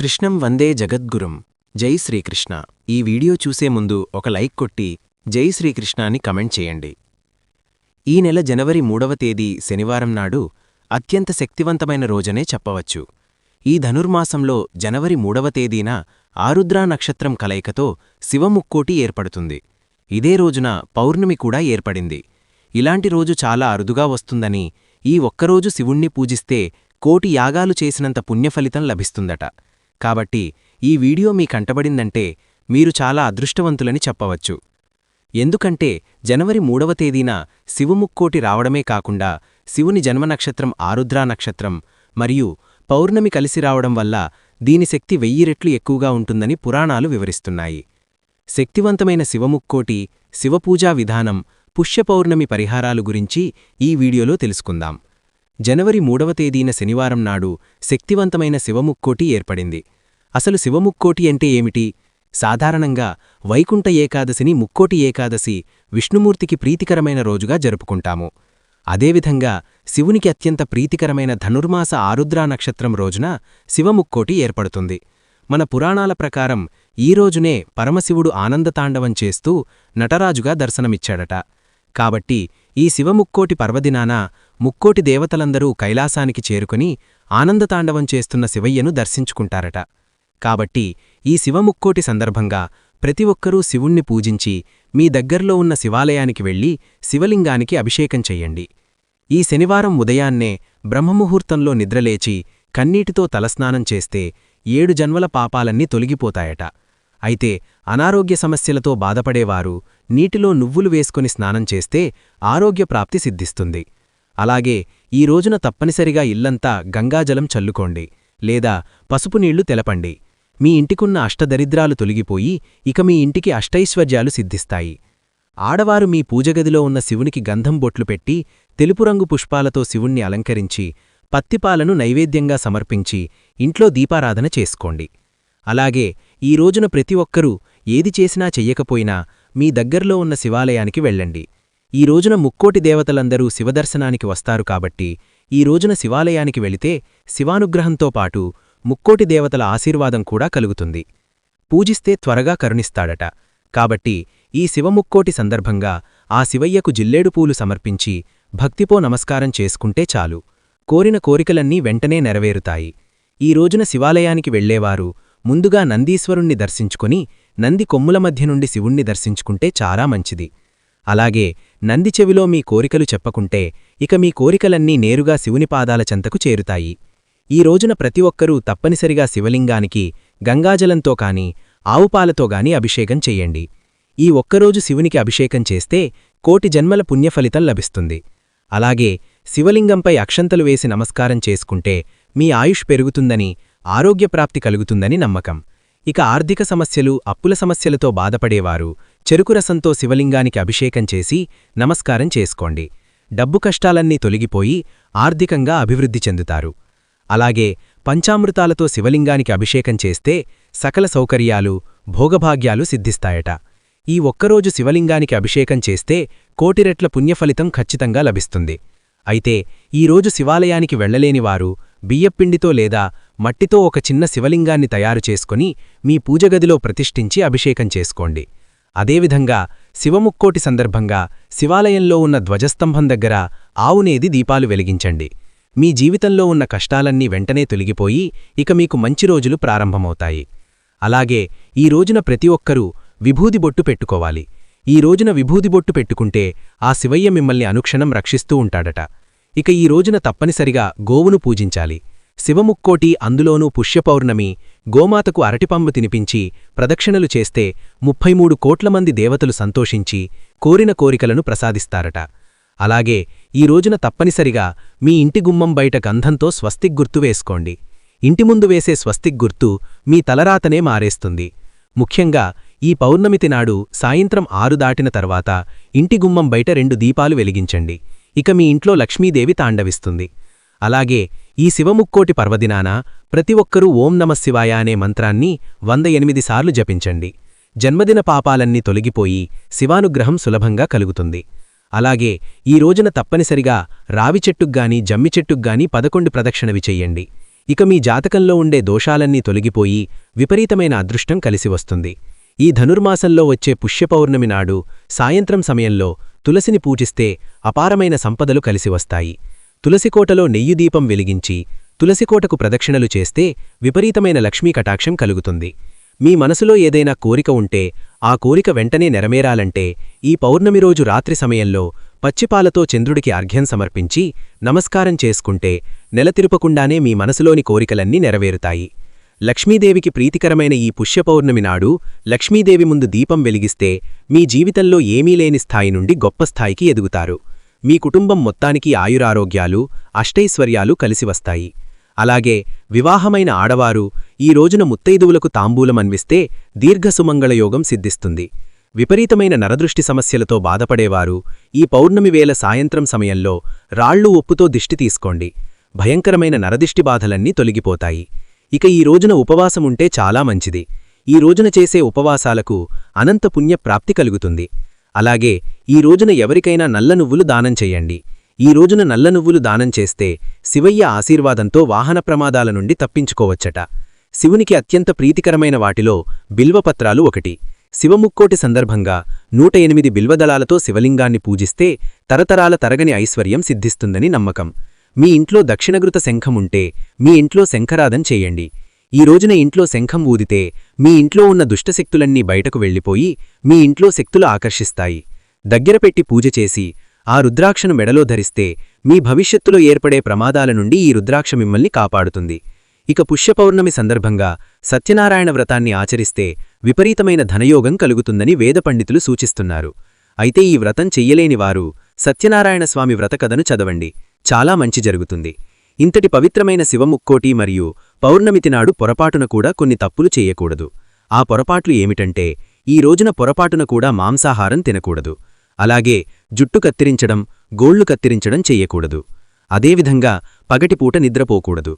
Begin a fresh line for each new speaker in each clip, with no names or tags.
కృష్ణం వందే జగద్గురుం. జై శ్రీకృష్ణ. ఈ వీడియో చూసే ముందు ఒక లైక్ కొట్టి జై శ్రీకృష్ణ అని కమెంట్ చేయండి. ఈ నెల జనవరి మూడవ తేదీ శనివారం నాడు అత్యంత శక్తివంతమైన రోజనే చెప్పవచ్చు. ఈ ధనుర్మాసంలో జనవరి మూడవ తేదీన ఆరుద్రా నక్షత్రం కలయికతో శివముక్కోటి ఏర్పడుతుంది. ఇదే రోజున పౌర్ణమి కూడా ఏర్పడింది. ఇలాంటి రోజు చాలా అరుదుగా వస్తుందని ఈ ఒక్కరోజు శివుణ్ణి పూజిస్తే కోటి యాగాలు చేసినంత పుణ్యఫలితం లభిస్తుందట. కాబట్టి ఈ వీడియో మీ కంటబడిందంటే మీరు చాలా అదృష్టవంతులని చెప్పవచ్చు. ఎందుకంటే జనవరి మూడవ తేదీన శివముక్కోటి రావడమే కాకుండా శివుని జన్మనక్షత్రం ఆరుద్రా నక్షత్రం మరియు పౌర్ణమి కలిసి రావడం వల్ల దీని శక్తి వెయ్యి రెట్లు ఎక్కువగా ఉంటుందని పురాణాలు వివరిస్తున్నాయి. శక్తివంతమైన శివముక్కోటి శివపూజా విధానం పుష్యపౌర్ణమి పరిహారాలు గురించి ఈ వీడియోలో తెలుసుకుందాం. జనవరి మూడవ తేదీన శనివారం నాడు శక్తివంతమైన శివముక్కోటి ఏర్పడింది. అసలు శివముక్కోటి అంటే ఏమిటి? సాధారణంగా వైకుంఠ ఏకాదశిని ముక్కోటి ఏకాదశి విష్ణుమూర్తికి ప్రీతికరమైన రోజుగా జరుపుకుంటాము. అదేవిధంగా శివునికి అత్యంత ప్రీతికరమైన ధనుర్మాస ఆరుద్రా నక్షత్రం రోజున శివముక్కోటి ఏర్పడుతుంది. మన పురాణాల ప్రకారం ఈ రోజునే పరమశివుడు ఆనందతాండవం చేస్తూ నటరాజుగా దర్శనమిచ్చాడట. కాబట్టి ఈ శివముక్కోటి పర్వదినాన ముక్కోటి దేవతలందరూ కైలాసానికి చేరుకుని ఆనందతాండవం చేస్తున్న శివయ్యను దర్శించుకుంటారట. కాబట్టి ఈ శివముక్కోటి సందర్భంగా ప్రతి ఒక్కరూ శివుణ్ణి పూజించి మీ దగ్గర్లో ఉన్న శివాలయానికి వెళ్ళి శివలింగానికి అభిషేకం చెయ్యండి. ఈ శనివారం ఉదయాన్నే బ్రహ్మముహూర్తంలో నిద్రలేచి కన్నీటితో తలస్నానం చేస్తే ఏడు జన్మల పాపాలన్నీ తొలగిపోతాయట. అయితే అనారోగ్య సమస్యలతో బాధపడేవారు నీటిలో నువ్వులు వేసుకుని స్నానం చేస్తే ఆరోగ్యప్రాప్తి సిద్ధిస్తుంది. అలాగే ఈ రోజున తప్పనిసరిగా ఇల్లంతా గంగాజలం చల్లుకోండి లేదా పసుపు నీళ్ళు తెలపండి. మీ ఇంటికున్న అష్టదరిద్రాలు తొలగిపోయి ఇక మీ ఇంటికి అష్టైశ్వర్యాలు సిద్ధిస్తాయి. ఆడవారు మీ పూజగదిలో ఉన్న శివునికి గంధం బొట్లు పెట్టి తెలుపు రంగు పుష్పాలతో శివుణ్ణి అలంకరించి పత్తిపాలను నైవేద్యంగా సమర్పించి ఇంట్లో దీపారాధన చేసుకోండి. అలాగే ఈ రోజున ప్రతి ఒక్కరూ ఏది చేసినా చెయ్యకపోయినా మీ దగ్గర్లో ఉన్న శివాలయానికి వెళ్ళండి. ఈ రోజున ముక్కోటి దేవతలందరూ శివదర్శనానికి వస్తారు కాబట్టి ఈ రోజున శివాలయానికి వెళితే శివానుగ్రహంతో పాటు ముక్కోటి దేవతల ఆశీర్వాదం కూడా కలుగుతుంది. పూజిస్తే త్వరగా కరుణిస్తాడట. కాబట్టి ఈ శివముక్కోటి సందర్భంగా ఆ శివయ్యకు జిల్లేడు పూలు సమర్పించి భక్తిపో నమస్కారం చేసుకుంటే చాలు. కోరిన కోరికలన్నీ వెంటనే నెరవేరుతాయి. ఈ రోజున శివాలయానికి వెళ్ళేవారు ముందుగా నందీశ్వరుణ్ణి దర్శించుకుని నంది కొమ్ముల మధ్య నుండి శివుణ్ణి దర్శించుకుంటే చాలా మంచిది. అలాగే నంది చెవిలో మీ కోరికలు చెప్పకుంటే ఇక మీ కోరికలన్నీ నేరుగా శివుని పాదాల చెంతకు చేరుతాయి. ఈ రోజున ప్రతి ఒక్కరూ తప్పనిసరిగా శివలింగానికి గంగాజలంతో కాని ఆవుపాలతో గాని అభిషేకం చెయ్యండి ఈ ఒక్కరోజు శివునికి అభిషేకం చేస్తే కోటి జన్మల పుణ్యఫలితం లభిస్తుంది. అలాగే శివలింగంపై అక్షంతలు వేసి నమస్కారం చేసుకుంటే మీ ఆయుష్ పెరుగుతుందని ఆరోగ్యప్రాప్తి కలుగుతుందని నమ్మకం. ఇక ఆర్థిక సమస్యలు అప్పుల సమస్యలతో బాధపడేవారు. చెరుకురసంతో శివలింగానికి అభిషేకం చేసి నమస్కారం చేసుకోండి. డబ్బు కష్టాలన్నీ తొలగిపోయి ఆర్థికంగా అభివృద్ధి చెందుతారు. అలాగే పంచామృతాలతో శివలింగానికి అభిషేకం చేస్తే సకల సౌకర్యాలు భోగభాగ్యాలు సిద్ధిస్తాయట. ఈ ఒక్కరోజు శివలింగానికి అభిషేకం చేస్తే కోటిరెట్ల పుణ్యఫలితం ఖచ్చితంగా లభిస్తుంది. అయితే ఈరోజు శివాలయానికి వెళ్ళలేనివారు బియ్యప్పిండితో లేదా మట్టితో ఒక చిన్న శివలింగాన్ని తయారు చేసుకుని మీ పూజగదిలో ప్రతిష్ఠించి అభిషేకం చేసుకోండి. అదేవిధంగా శివముక్కోటి సందర్భంగా శివాలయంలో ఉన్న ధ్వజస్తంభం దగ్గర ఆవునేది దీపాలు వెలిగించండి. మీ జీవితంలో ఉన్న కష్టాలన్నీ వెంటనే తొలగిపోయి ఇక మీకు మంచి రోజులు ప్రారంభమవుతాయి. అలాగే ఈ రోజున ప్రతి ఒక్కరూ విభూది బొట్టు పెట్టుకోవాలి. ఈ రోజున విభూది బొట్టు పెట్టుకుంటే ఆ శివయ్య మిమ్మల్ని అనుక్షణం రక్షిస్తూ ఉంటాడట. ఇక ఈ రోజున తప్పనిసరిగా గోవును పూజించాలి. శివముక్కోటి అందులోనూ పుష్యపౌర్ణమి గోమాతకు అరటిపంబు తినిపించి ప్రదక్షిణలు చేస్తే ముప్పై మూడు కోట్ల మంది దేవతలు సంతోషించి కోరిన కోరికలను ప్రసాదిస్తారట. అలాగే ఈ రోజున తప్పనిసరిగా మీ ఇంటి గుమ్మం బయట గంధంతో స్వస్తిక్ గుర్తు వేసుకోండి. ఇంటి ముందు వేసే స్వస్తిక్ గుర్తు మీ తలరాతనే మారేస్తుంది. ముఖ్యంగా ఈ పౌర్ణమితి నాడు సాయంత్రం ఆరు దాటిన తర్వాత ఇంటి గుమ్మం బయట రెండు దీపాలు వెలిగించండి. ఇక మీ ఇంట్లో లక్ష్మీదేవి తాండవిస్తుంది. అలాగే ఈ శివముక్కోటి పర్వదినాన ప్రతి ఒక్కరూ ఓం నమశివాయ అనే మంత్రాన్ని వంద ఎనిమిది సార్లు జపించండి. జన్మదిన పాపాలన్నీ తొలగిపోయి శివానుగ్రహం సులభంగా కలుగుతుంది. అలాగే ఈ రోజున తప్పనిసరిగా రావి చెట్టుగ్గాని జమ్మి చెట్టుగ్గాని పదకొండు ప్రదక్షిణవి చెయ్యండి ఇక మీ జాతకంలో ఉండే దోషాలన్నీ తొలగిపోయి విపరీతమైన అదృష్టం కలిసి వస్తుంది. ఈ ధనుర్మాసంలో వచ్చే పుష్యపౌర్ణమి నాడు సాయంత్రం సమయంలో తులసిని పూజిస్తే అపారమైన సంపదలు కలిసి వస్తాయి. తులసికోటలో నెయ్యుదీపం వెలిగించి తులసికోటకు ప్రదక్షిణలు చేస్తే విపరీతమైన లక్ష్మీ కటాక్షం కలుగుతుంది. మీ మనసులో ఏదైనా కోరిక ఉంటే ఆ కోరిక వెంటనే నెరవేరాలంటే ఈ పౌర్ణమి రోజు రాత్రి సమయంలో పచ్చిపాలతో చంద్రుడికి అర్ఘ్యం సమర్పించి నమస్కారం చేసుకుంటే నెలతిరుపకుండానే మీ మనసులోని కోరికలన్నీ నెరవేరుతాయి. లక్ష్మీదేవికి ప్రీతికరమైన ఈ పుష్యపౌర్ణమి నాడు లక్ష్మీదేవి ముందు దీపం వెలిగిస్తే మీ జీవితంలో ఏమీ లేని స్థాయి నుండి గొప్ప స్థాయికి ఎదుగుతారు. మీ కుటుంబం మొత్తానికి ఆయురారోగ్యాలు అష్టైశ్వర్యాలు కలిసి వస్తాయి అలాగే వివాహమైన ఆడవారు ఈ రోజున ముత్తైదువులకు తాంబూలం అన్విస్తే దీర్ఘసుమంగళయోగం సిద్ధిస్తుంది. విపరీతమైన నరదృష్టి సమస్యలతో బాధపడేవారు ఈ పౌర్ణమి వేల సాయంత్రం సమయంలో రాళ్ళు ఉప్పుతో దిష్టి తీసుకోండి. భయంకరమైన నరదిష్టి బాధలన్నీ తొలగిపోతాయి. ఇక ఈ రోజున ఉపవాసముంటే చాలా మంచిది. ఈ రోజున చేసే ఉపవాసాలకు అనంత పుణ్యప్రాప్తి కలుగుతుంది. అలాగే ఈ రోజున ఎవరికైనా నల్ల నువ్వులు దానం చెయ్యండి ఈ రోజున నల్ల నువ్వులు దానం చేస్తే శివయ్య ఆశీర్వాదంతో వాహన ప్రమాదాల నుండి తప్పించుకోవచ్చట. శివునికి అత్యంత ప్రీతికరమైన వాటిలో బిల్వపత్రాలు ఒకటి. శివముక్కోటి సందర్భంగా నూట ఎనిమిది బిల్వదళాలతో శివలింగాన్ని పూజిస్తే తరతరాల తరగని ఐశ్వర్యం సిద్ధిస్తుందని నమ్మకం. మీ ఇంట్లో దక్షిణగృత శంఖముంటే మీ ఇంట్లో శంఖరాధం చేయండి. ఈ రోజున ఇంట్లో శంఖం ఊదితే మీ ఇంట్లో ఉన్న దుష్టశక్తులన్నీ బయటకు వెళ్ళిపోయి మీ ఇంట్లో శక్తులు ఆకర్షిస్తాయి. దగ్గరపెట్టి పూజ చేసి ఆ రుద్రాక్షను మెడలో ధరిస్తే మీ భవిష్యత్తులో ఏర్పడే ప్రమాదాల నుండి ఈ రుద్రాక్ష మిమ్మల్ని కాపాడుతుంది. ఇక పుష్యపౌర్ణమి సందర్భంగా సత్యనారాయణ వ్రతాన్ని ఆచరిస్తే విపరీతమైన ధనయోగం కలుగుతుందని వేద పండితులు సూచిస్తున్నారు. అయితే ఈ వ్రతం చెయ్యలేనివారు సత్యనారాయణ స్వామి వ్రతకథను చదవండి. చాలా మంచి జరుగుతుంది. ఇంతటి పవిత్రమైన శివముక్కోటి మరియు పౌర్ణమితి నాడు పొరపాటున కూడా కొన్ని తప్పులు చేయకూడదు. ఆ పొరపాట్లు ఏమిటంటే ఈ రోజున పొరపాటున కూడా మాంసాహారం తినకూడదు. అలాగే జుట్టు కత్తిరించడం గోళ్ళు కత్తిరించడం చెయ్యకూడదు. అదేవిధంగా పగటిపూట నిద్రపోకూడదు.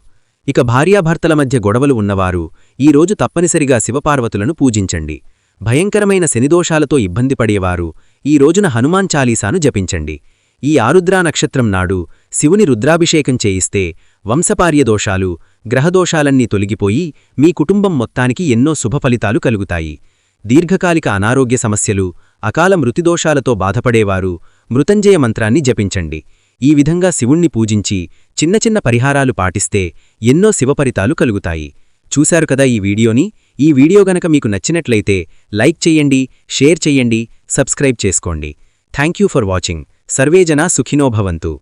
ఇక భార్యాభర్తల మధ్య గొడవలు ఉన్నవారు ఈరోజు తప్పనిసరిగా శివపార్వతులను పూజించండి. భయంకరమైన శనిదోషాలతో ఇబ్బంది పడేవారు ఈ రోజున హనుమాన్ చాలీసాను జపించండి. ఈ ఆరుద్రా నక్షత్రం నాడు శివుని రుద్రాభిషేకం చేయిస్తే వంశపార్యదోషాలు గ్రహదోషాలన్నీ తొలగిపోయి మీ కుటుంబం మొత్తానికి ఎన్నో శుభఫలితాలు కలుగుతాయి. దీర్ఘకాలిక అనారోగ్య సమస్యలు అకాల మృతిదోషాలతో బాధపడేవారు మృతంజయ మంత్రాన్ని జపించండి. ఈ విధంగా శివుణ్ణి పూజించి చిన్న చిన్న పరిహారాలు పాటిస్తే ఎన్నో శివపరితాలు కలుగుతాయి. చూశారు కదా ఈ వీడియోని? ఈ వీడియో గనక మీకు నచ్చినట్లయితే లైక్ చెయ్యండి షేర్ చెయ్యండి సబ్స్క్రైబ్ చేసుకోండి. Thank for watching. సర్వేజనా సుఖినోభవంతు